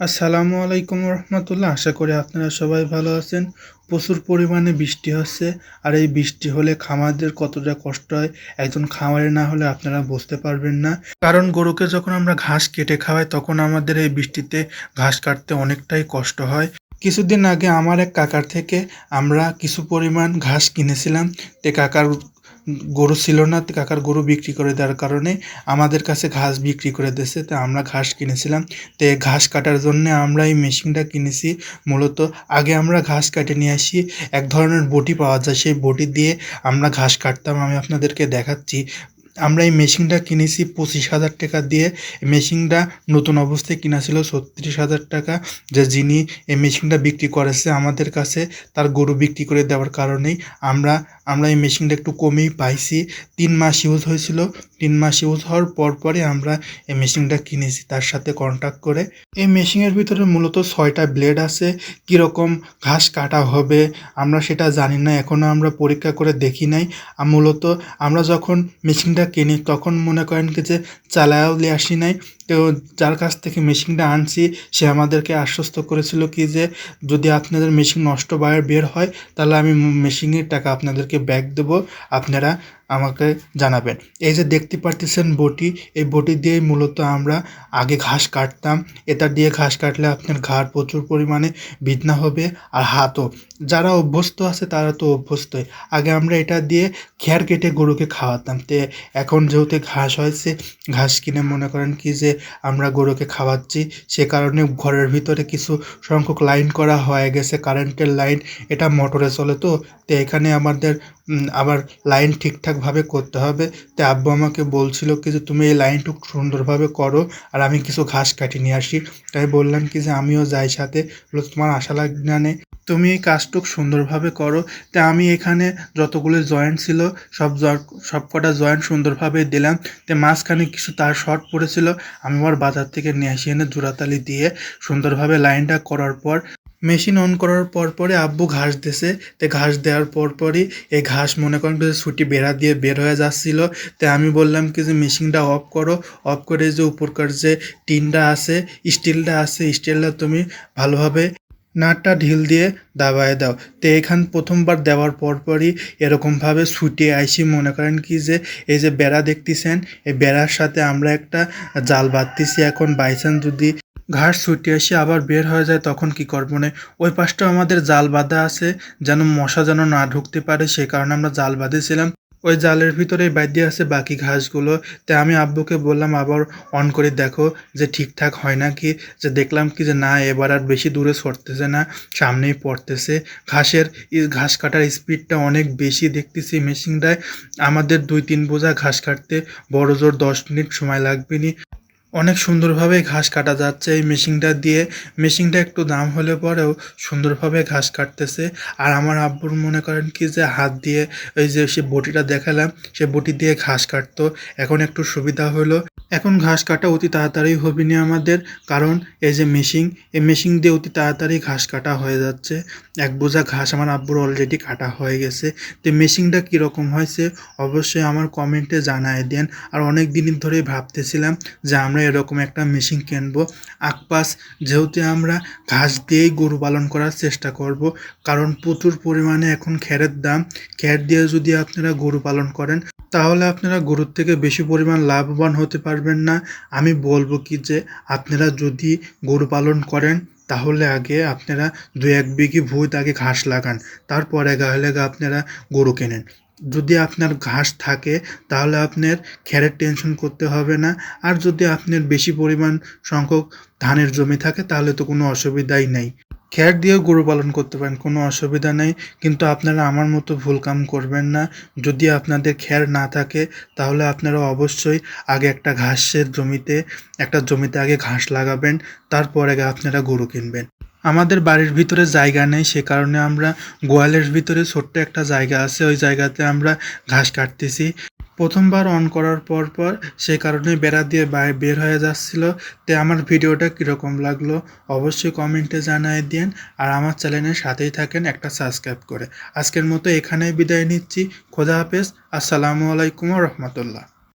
আসসালামু আলাইকুম রহমতুল্লাহ। আশা করি আপনারা সবাই ভালো আছেন। প্রচুর পরিমাণে বৃষ্টি হচ্ছে। আর এই বৃষ্টি হলে খামারদের কতটা কষ্ট হয়, একজন খামারে না হলে আপনারা বুঝতে পারবেন না। কারণ গরুকে যখন আমরা ঘাস কেটে খাওয়াই, তখন আমাদের এই বৃষ্টিতে ঘাস কাটতে অনেকটাই কষ্ট হয়। কিছুদিন আগে আমার এক কাকার থেকে আমরা কিছু পরিমাণ ঘাস কিনেছিলাম। তে কাকার গরু ছিল না, কাকার গরু বিক্রি করে দেওয়ার কারণে আমাদের কাছে ঘাস বিক্রি করে দিয়েছে। তো আমরা ঘাস কিনেছিলাম। তো ঘাস কাটার জন্য আমরা এই মেশিনটা কিনেছি। মূলত আগে আমরা ঘাস কাটে নিয়ে আসি। এক ধরনের বটি পাওয়া যায়। সেই বটি দিয়ে আমরা ঘাস কাটতাম। আমি আপনাদেরকে দেখাচ্ছি। আমরা এই মেশিনটা কিনেছি পঁচিশ হাজার টাকা দিয়ে। মেশিনটা নতুন অবস্থায় কিনা ছিল ছত্রিশ হাজার টাকা। যে যিনি এই মেশিনটা বিক্রি করেছে আমাদের কাছে, তার গরু বিক্রি করে দেওয়ার কারণেই আমরা আমরা এই মেশিনটা একটু কমেই পাইছি। তিন মাস ইউজ হয়েছিল। তিন মাস ইউজ হওয়ার পর পরে আমরা এই মেশিনটা কিনেছি, তার সাথে কন্ট্যাক্ট করে। এই মেশিনের ভিতরে মূলত ছয়টা ব্লেড আছে। কীরকম ঘাস কাটা হবে, আমরা সেটা জানি না এখনও আমরা পরীক্ষা করে দেখি নাই। মূলত আমরা যখন মেশিনটা কিনি, তখন মনে করেন কি যে চালায়াও আসি নাই। তো যার কাছ থেকে মেশিনটা আনছি, সে আমাদেরকে আশ্বস্ত করেছিল কি যে, যদি আপনাদের মেশিন নষ্ট বাইরে বের হয়, তাহলে আমি মেশিনের টাকা আপনাদেরকে ব্যাক দেবো। আপনারা আমাকে জানাবেন। এই যে দেখতে পারতেছেন বটি, এই বটি দিয়ে মূলত আমরা আগে ঘাস কাটতাম। এটা দিয়ে ঘাস কাটলে আপনার ঘাড় প্রচুর পরিমাণে বিধনা হবে আর হাতও। যারা অভ্যস্ত আছে তারা তো অভ্যস্তই। আগে আমরা এটা দিয়ে খেয়ার কেটে গরুকে খাওয়াতাম। তে এখন যেহেতু ঘাস হয়েছে, ঘাস কিনে মনে করেন কি যে আমরা গরুকে খাওয়াচ্ছি, সে কারণে ঘরের ভিতরে কিছু সংখ্যক লাইন করা হয়ে গেছে, কারেন্টের লাইন। এটা মোটরে চলে তো। তো এখানে আমাদের আবার লাইন ঠিকঠাকভাবে করতে হবে। তো আব্বু আমাকে বলছিল কি যে, তুমি এই লাইনটুকু সুন্দরভাবে করো, আর আমি কিছু ঘাস কাটি নিয়ে আসি। তাই বললাম কি যে, আমিও যাই সাথে। তোমার আশা লাগবে না তুমি এই কাজটুক সুন্দরভাবে করো। তা আমি এখানে যতগুলো জয়েন্ট ছিল, সব সব কটা জয়েন্ট সুন্দরভাবে দিলাম। তো মাঝখানে কিছু তার শর্ট পড়েছিল, আমি আবার বাজার থেকে নিয়ে আসি এনে জোড়াতালি দিয়ে সুন্দরভাবে লাইনটা করার পর মেশিন অন করার পর পরে আব্বু ঘাস দিছে। তো ঘাস দেওয়ার পর পরই এই ঘাস মনে করেন যে ছুটি বেড়া দিয়ে বের হয়ে যাচ্ছিল। তো আমি বললাম কি যে, মেশিনটা অফ করো। অফ করে যে উপরকার যে টিনটা আছে, স্টিলটা আছে, স্টিলটা তুমি ভালোভাবে নাটটা ঢিল দিয়ে দাবায় দাও। তো এখান প্রথমবার দেওয়ার পরপরই এরকমভাবে ছুটে আইসি মনে করেন কি যে, এই যে বেড়া দেখতেছেন, এই বেড়ার সাথে আমরা একটা জাল বাঁধতেছি। এখন বাইচান্স যদি ঘাস ছুটে এসে আবার বের হয়ে যায়, তখন কি করব মানে ওই পাশটা আমাদের জাল বাঁধা আছে, যেন মশা যেন না ঢুকতে পারে, সে কারণে আমরা জাল বাঁধেছিলাম ওই জালের ভিতরে বাইদ্যে আছে বাকি ঘাসগুলো। তাই আমি আব্বুকে বললাম, আবার অন করে দেখো যে ঠিকঠাক হয় না কি যে দেখলাম কি যে না, এবার আর বেশি দূরে সরতেছে না, সামনেই পড়তেছে। ঘাসের ঘাস কাটার স্পিডটা অনেক বেশি দেখতেছি মেশিনটায় আমাদের দুই তিন বোঝা ঘাস কাটতে বড় জোর দশ মিনিট সময় লাগবে নি। অনেক সুন্দরভাবে ঘাস কাটা যাচ্ছে। এই মেশিনটা দিয়ে, মেশিনটা একটু দাম হলে পরেও সুন্দরভাবে ঘাস কাটতেছে। আর আমার আব্বুর মনে করেন কি যে, হাত দিয়ে ওই যে সে বটিটা দেখালাম, সে বটি দিয়ে ঘাস কাটতো। এখন একটু সুবিধা হলো। এখন ঘাস কাটা অতি তাড়াতাড়ি হবে না আমাদের, কারণ এই যে মেশিন, এই মেশিন দিয়ে অতি তাড়াতাড়ি ঘাস কাটা হয়ে যাচ্ছে। এক বোঝা ঘাস আমার আব্বুর অলরেডি কাটা হয়ে গেছে। তো মেশিনটা কীরকম হয়েছে, অবশ্যই আমার কমেন্টে জানায় দেন। আর অনেক দিন ধরে ভাবতেছিলাম যে, আমরা এরকম একটা মেশিন কিনবো। আকপাস যেহেতু আমরা ঘাস দিয়েই গরু পালন করার চেষ্টা করব, কারণ প্রচুর পরিমাণে এখন খ্যারের দাম। খ্যার দিয়ে যদি আপনারা গরু পালন করেন, তাহলে আপনারা গরুর থেকে বেশি পরিমাণ লাভবান হতে পারবেন না। আমি বলব কি যে, আপনারা যদি গরু পালন করেন, তাহলে আগে আপনারা দু এক বিঘি ভূত আগে ঘাস লাগান, তারপরে গা গাহলে আপনারা গরু কেনেন। যদি আপনার ঘাস থাকে, তাহলে আপনার খ্যারের টেনশন করতে হবে না। আর যদি আপনার বেশি পরিমাণ সংখ্যক ধানের জমি থাকে, তাহলে তো কোনো অসুবিধাই নাই। খ্যার দিয়েও গরু পালন করতে পারেন, কোনো অসুবিধা নেই। কিন্তু আপনারা আমার মতো ভুল কাম করবেন না। যদি আপনাদের খ্যার না থাকে, তাহলে আপনারা অবশ্যই আগে একটা ঘাসের জমিতে, একটা জমিতে আগে ঘাস লাগাবেন, তারপরে আপনারা গরু কিনবেন। আমাদের বাড়ির ভিতরে জায়গা নেই, সে কারণে আমরা গোয়ালের ভিতরে ছোট্ট একটা জায়গা আছে, ওই জায়গাতে আমরা ঘাস কাটতেছি। প্রথমবার অন করার পর পর সে কারণে বেড়া দিয়ে বাইরে বের হয়ে যাচ্ছিল। তে আমার ভিডিওটা কীরকম লাগল অবশ্যই কমেন্টে জানাই দিন আর আমার চ্যানেলের সাথেই থাকেন একটা সাবস্ক্রাইব করে। আজকের মতো এখানেই বিদায় নিচ্ছি। খোদা হাফেজ। আসসালামু আলাইকুম রহমতুল্লাহ।